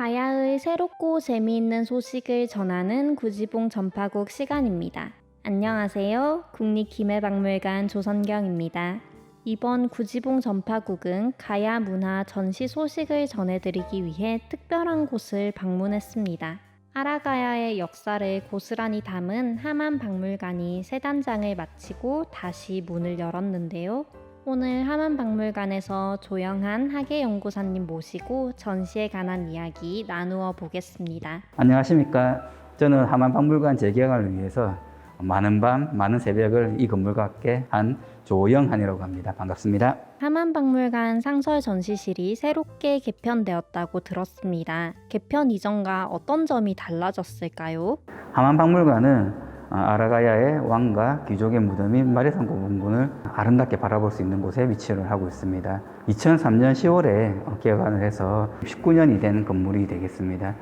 가야의 새롭고 재미있는 소식을 전하는 구지봉 전파국 시간입니다. 안녕하세요. 국립기매박물관 조선경입니다. 이번 구지봉 전파국은 가야 문화 전시 소식을 전해드리기 위해 특별한 곳을 방문했습니다. 아라가야의 역사를 고스란히 담은 하만 박물관이 새 단장을 마치고 다시 문을 열었는데요. 오늘 하만 박물관에서 조영한 학예 연구사님 모시고 전시에 관한 이야기 나누어 보겠습니다. 안녕하십니까. 저는 하만박물관 재개관을 위해서 많은 밤, 많은 새벽을 이 건물과 함께 한 조영한이라고 합니다. 반갑습니다. 하만 박물관 상설 전시실이 새롭게 개편되었다고 들었습니다. 개편 이전과 어떤 점이 달라졌을까요? 하만박물관은 아라가야의 왕과 귀족의 무덤인 마리산 고분군을 아름답게 바라볼 수 있는 곳에 위치를 하고 있습니다. 2003년 10월에 개관을 해서 19년이 된 건물이 되겠습니다.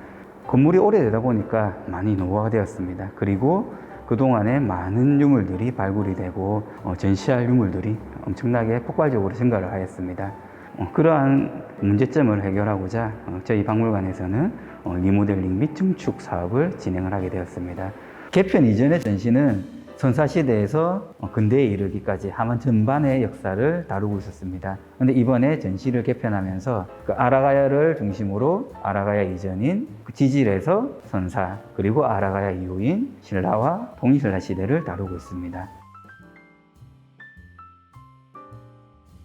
건물이 오래되다 보니까 많이 노후화가 되었습니다. 그리고 그동안에 많은 유물들이 발굴이 되고 어, 전시할 유물들이 엄청나게 폭발적으로 증가를 하였습니다. 어, 그러한 문제점을 해결하고자 어, 저희 박물관에서는 어, 리모델링 및 증축 사업을 진행을 하게 되었습니다. 개편 이전의 전시는 선사시대에서 어, 근대에 이르기까지 하만 전반의 역사를 다루고 있었습니다. 그런데 이번에 전시를 개편하면서 그 아라가야를 중심으로 아라가야 이전인 그 지질에서 선사 그리고 아라가야 이후인 신라와 통일신라 시대를 다루고 있습니다.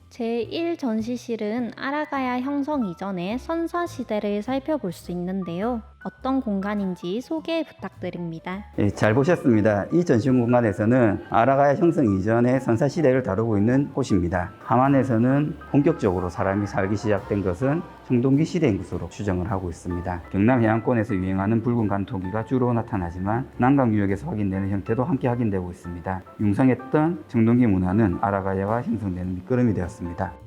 제1 전시실은 아라가야 형성 이전의 선사 시대를 살펴볼 수 있는데요. 어떤 공간인지 소개 부탁드립니다. 예, 잘 보셨습니다. 이 전시 공간에서는 아라가야 형성 이전의 선사 시대를 다루고 있는 곳입니다. 하만에서는 본격적으로 사람이 살기 시작된 것은 청동기 시대인 것으로 추정을 하고 있습니다. 경남 해안권에서 유행하는 붉은 간토기가 주로 나타나지만 남강 유역에서 확인되는 형태도 함께 확인되고 있습니다. 융성했던 청동기 문화는 아라가야가 형성되는 밑거름이 되었습니다.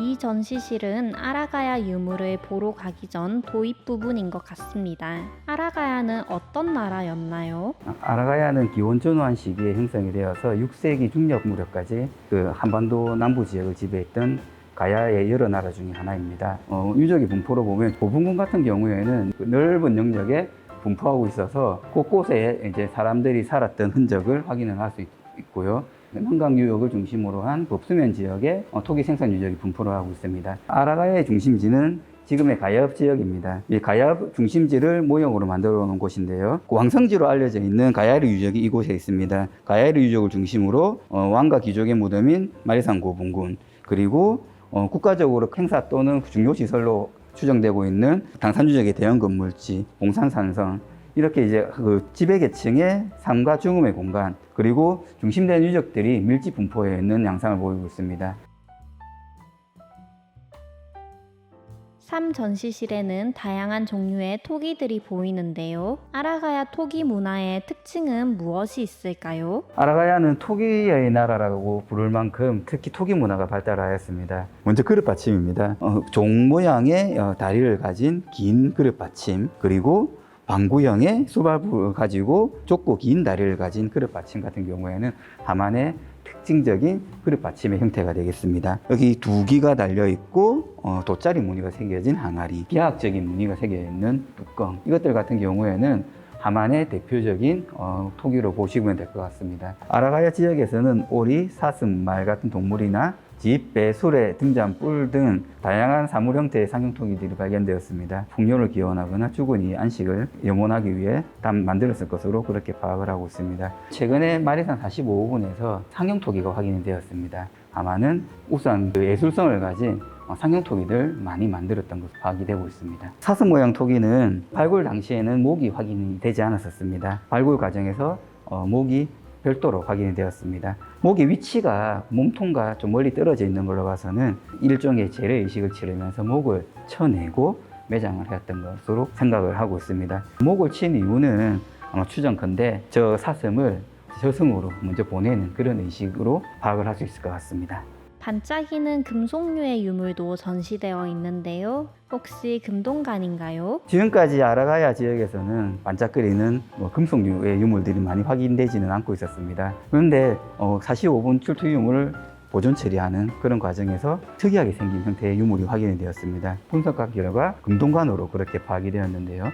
이 전시실은 아라가야 유물을 보러 가기 전 도입 부분인 것 같습니다. 아라가야는 어떤 나라였나요? 아라가야는 기원 전후 한 시기에 형성이 되어서 6세기 중엽 무렵까지 그 한반도 남부 지역을 지배했던 가야의 여러 나라 중에 하나입니다. 어, 유적의 분포로 보면 보분군 같은 경우에는 그 넓은 영역에 분포하고 있어서 곳곳에 이제 사람들이 살았던 흔적을 확인을 할 수 있고요. 한강 유역을 중심으로 한 법수면 지역에 어, 토기 생산 유적이 분포를 하고 있습니다. 아라가야의 중심지는 지금의 가야읍 지역입니다. 이 가야읍 중심지를 모형으로 만들어 놓은 곳인데요. 그 왕성지로 알려져 있는 가야르 유적이 이곳에 있습니다. 가야르 유적을 중심으로 어, 왕과 귀족의 무덤인 마리산 고분군 그리고 어, 국가적으로 행사 또는 중요 시설로 추정되고 있는 당산유적의 대형 건물지, 봉산산성 이렇게 이제 그 지배계층의 삶과 죽음의 공간 그리고 중심된 유적들이 밀집 분포해 있는 양상을 보이고 있습니다. 3 전시실에는 다양한 종류의 토기들이 보이는데요. 아라가야 토기 문화의 특징은 무엇이 있을까요? 아라가야는 토기의 나라라고 부를 만큼 특히 토기 문화가 발달하였습니다. 먼저 그릇 받침입니다. 어, 종 모양의 어, 다리를 가진 긴 그릇 받침 그리고 방구형의 수발부를 가지고 좁고 긴 다리를 가진 그릇 받침 같은 경우에는 하만의 특징적인 그릇 받침의 형태가 되겠습니다. 여기 두 기가 달려 있고 어, 돗자리 무늬가 새겨진 항아리, 비하학적인 무늬가 새겨 있는 뚜껑 이것들 같은 경우에는 하만의 대표적인 어, 토기로 보시면 될 것 같습니다. 아라가야 지역에서는 오리, 사슴, 말 같은 동물이나 집, 배, 수레, 등잔, 뿔 등 다양한 사물 형태의 상용토기들이 발견되었습니다. 풍요를 기원하거나 죽은이 안식을 염원하기 위해 담 만들었을 것으로 그렇게 파악을 하고 있습니다. 최근에 마리산 45부분에서 상용토기가 확인이 되었습니다. 아마는 우선 그 예술성을 가진 어, 상용토기들 많이 만들었던 것으로 파악이 되고 있습니다. 사슴 모양 토기는 발굴 당시에는 목이 확인이 되지 않았었습니다. 발굴 과정에서 어, 목이 별도로 확인이 되었습니다. 목의 위치가 몸통과 좀 멀리 떨어져 있는 걸로 봐서는 일종의 재래 의식을 치르면서 목을 쳐내고 매장을 했던 것으로 생각을 하고 있습니다. 목을 친 이유는 아마 추정컨대 저 사슴을 저승으로 먼저 보내는 그런 의식으로 파악을 할 수 있을 것 같습니다. 반짝이는 금속류의 유물도 전시되어 있는데요. 혹시 금동관인가요? 지금까지 아라가야 지역에서는 반짝거리는 뭐 금속류의 유물들이 많이 확인되지는 않고 있었습니다. 그런데 어, 45분 출토 유물을 보존 처리하는 그런 과정에서 특이하게 생긴 형태의 유물이 확인이 되었습니다. 분석과 결과 금동관으로 그렇게 파악이 되었는데요.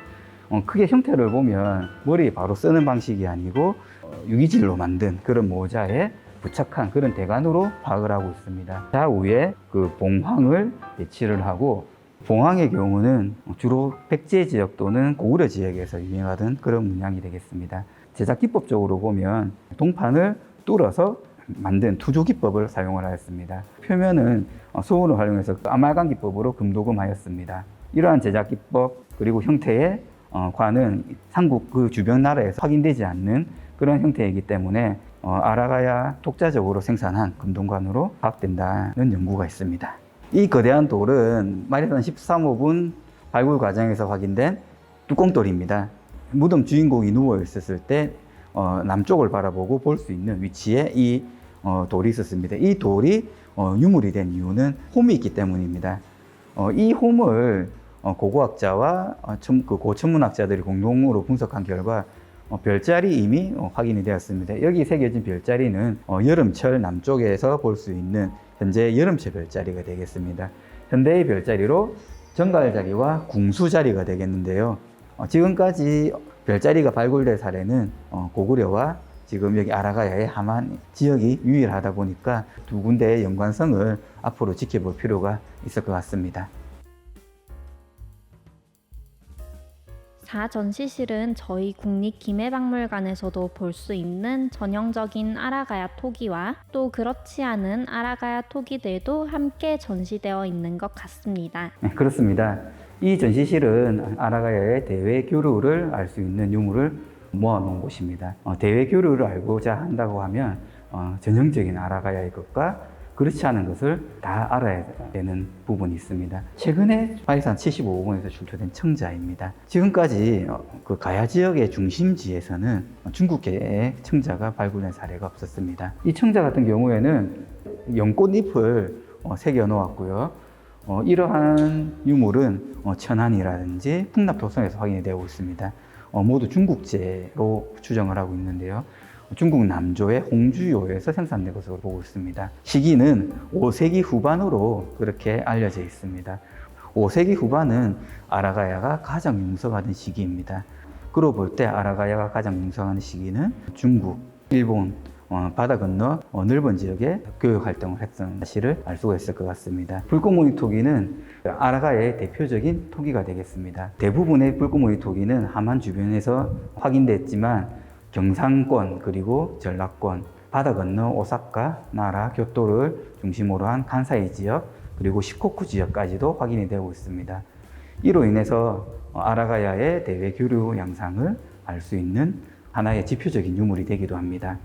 어, 크게 형태를 보면 머리에 바로 쓰는 방식이 아니고 어, 유기질로 만든 그런 모자에 부착한 그런 대관으로 파악을 하고 있습니다. 좌우에 그 봉황을 배치를 하고 봉황의 경우는 주로 백제 지역 또는 고구려 지역에서 유행하던 그런 문양이 되겠습니다. 제작 기법적으로 보면 동판을 뚫어서 만든 투조 기법을 사용을 하였습니다. 표면은 어, 소금을 활용해서 아말감 기법으로 금도금하였습니다. 이러한 제작 기법 그리고 형태의 어, 관은 삼국 그 주변 나라에서 확인되지 않는 그런 형태이기 때문에 어, 아라가야 독자적으로 생산한 금동관으로 파악된다는 연구가 있습니다. 이 거대한 돌은 마리산 13호분 발굴 과정에서 확인된 뚜껑돌입니다. 무덤 주인공이 누워 있었을 때 어, 남쪽을 바라보고 볼 수 있는 위치에 이 어, 돌이 있었습니다. 이 돌이 어, 유물이 된 이유는 홈이 있기 때문입니다. 어, 이 홈을 어, 고고학자와 어, 천- 그 고천문학자들이 공동으로 분석한 결과 어, 별자리 이미 어, 확인이 되었습니다. 여기 새겨진 별자리는 어, 여름철 남쪽에서 볼 수 있는 현재 여름철 별자리가 되겠습니다. 현대의 별자리로 정갈자리와 궁수자리가 되겠는데요. 어, 지금까지 별자리가 발굴될 사례는 어, 고구려와 지금 여기 아라가야의 하만 지역이 유일하다 보니까 두 군데의 연관성을 앞으로 지켜볼 필요가 있을 것 같습니다. 사전시실은 저희 국립기매박물관에서도 볼 수 있는 전형적인 아라가야 토기와 또 그렇지 않은 아라가야 토기들도 함께 전시되어 있는 것 같습니다. 네, 그렇습니다. 이 전시실은 아라가야의 대외 교류를 알 수 있는 유물을 모아놓은 곳입니다. 어, 대외 교류를 알고자 한다고 하면 어, 전형적인 아라가야의 것과 그렇지 않은 것을 다 알아야 되는 부분이 있습니다. 최근에 파이산 75호원에서 출토된 청자입니다. 지금까지 어, 그 가야 지역의 중심지에서는 중국계의 청자가 발굴된 사례가 없었습니다. 이 청자 같은 경우에는 연꽃잎을 어, 새겨 놓았고요. 어, 이러한 유물은 어, 천안이라든지 풍납 도성에서 확인이 되고 있습니다. 어, 모두 중국제로 추정을 하고 있는데요. 중국 남조의 홍주요에서 생산된 것으로 보고 있습니다. 시기는 5세기 후반으로 그렇게 알려져 있습니다. 5세기 후반은 아라가야가 가장 융성하던 시기입니다. 그로 볼 때 아라가야가 가장 융성하는 시기는 중국, 일본, 어, 바다 건너 어, 넓은 지역에 교육 활동을 했던 사실을 알 수가 있을 것 같습니다. 불꽃무늬 토기는 아라가야의 대표적인 토기가 되겠습니다. 대부분의 불꽃무늬 토기는 하만 주변에서 확인됐지만 경상권 그리고 전라권 바다 건너 오사카, 나라, 교토를 중심으로 한 칸사이 지역 그리고 시코쿠 지역까지도 확인이 되고 있습니다. 이로 인해서 어, 아라가야의 대외 교류 양상을 알 수 있는 하나의 지표적인 유물이 되기도 합니다.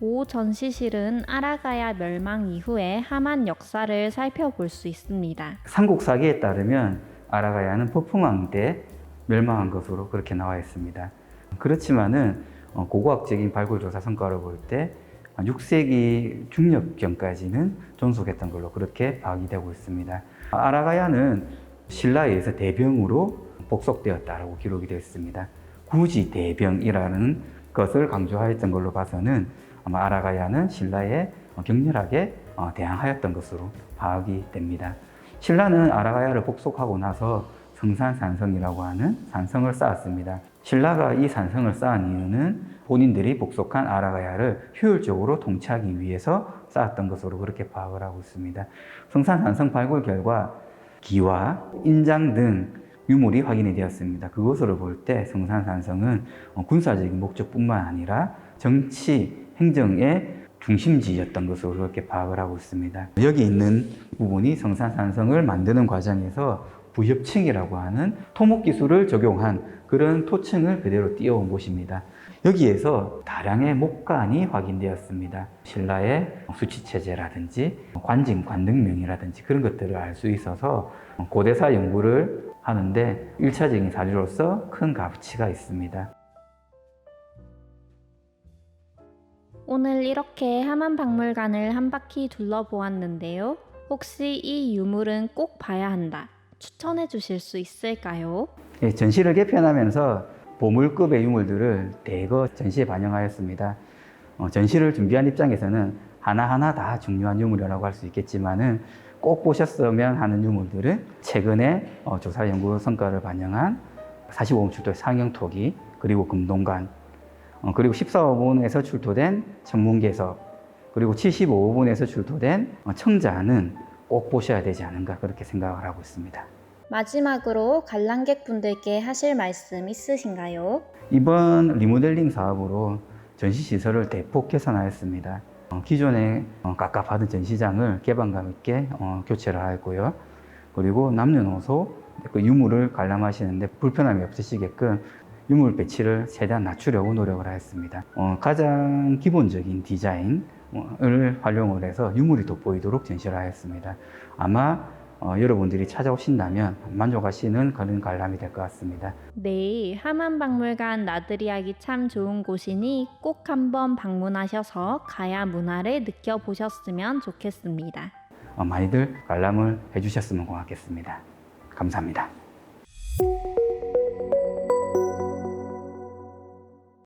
오 전시실은 아라가야 멸망 이후의 하만 역사를 살펴볼 수 있습니다. 삼국사기에 따르면 아라가야는 폭풍왕 때 멸망한 것으로 그렇게 나와 있습니다. 그렇지만은 어, 고고학적인 발굴 조사 성과를 볼때 6세기 중엽경까지는 존속했던 걸로 그렇게 파악이 되고 있습니다. 아라가야는 신라에 의해서 대병으로 복속되었다라고 기록이 되어 있습니다. 굳이 대병이라는 것을 강조하였던 걸로 봐서는 아마 아라가야는 신라에 격렬하게 어, 대항하였던 것으로 파악이 됩니다. 신라는 아라가야를 복속하고 나서 성산산성이라고 하는 산성을 쌓았습니다. 신라가 이 산성을 쌓은 이유는 본인들이 복속한 아라가야를 효율적으로 통치하기 위해서 쌓았던 것으로 그렇게 파악을 하고 있습니다. 성산산성 발굴 결과 기와 인장 등 유물이 확인이 되었습니다. 그것으로 볼 때 성산산성은 어, 군사적인 목적뿐만 아니라 정치, 행정의 중심지였던 것으로 그렇게 파악을 하고 있습니다. 여기 있는 부분이 성산산성을 만드는 과정에서 부협층이라고 하는 토목 기술을 적용한 그런 토층을 그대로 띄워온 곳입니다. 여기에서 다량의 목관이 확인되었습니다. 신라의 수치체제라든지 관징, 관등명이라든지 그런 것들을 알 수 있어서 고대사 연구를 하는데 일차적인 사례로서 큰 가치가 있습니다. 오늘 이렇게 하만 박물관을 한 바퀴 둘러보았는데요. 혹시 이 유물은 꼭 봐야 한다. 추천해 주실 수 있을까요? 예, 전시를 개편하면서 보물급의 유물들을 대거 전시에 반영하였습니다. 어, 전시를 준비한 입장에서는 하나하나 다 중요한 유물이라고 할 수 있겠지만은 꼭 보셨으면 하는 유물들은 최근에 어, 조사 연구 성과를 반영한 45번 출토의 상형 토기 그리고 금동관 어, 그리고 14호분에서 출토된 천문계석 그리고 75호분에서 출토된 어, 청자는 꼭 보셔야 되지 않은가 그렇게 생각을 하고 있습니다. 마지막으로 관람객분들께 하실 말씀 있으신가요? 이번 리모델링 사업으로 전시 시설을 대폭 개선하였습니다. 어, 기존에 어, 깝깝하던 전시장을 개방감 있게 어, 교체를 하였고요. 그리고 남녀노소 그 유물을 관람하시는데 불편함이 없으시게끔 유물 배치를 최대한 낮추려고 노력을 하였습니다. 어, 가장 기본적인 디자인 을 활용을 해서 유물이 돋보이도록 전시를 하였습니다. 아마 어, 여러분들이 찾아오신다면 만족하시는 그런 관람이 될 것 같습니다. 네, 하만박물관 나들이 하기 참 좋은 곳이니 꼭 한번 방문하셔서 가야 문화를 느껴보셨으면 좋겠습니다. 어, 많이들 관람을 해주셨으면 고맙겠습니다. 감사합니다.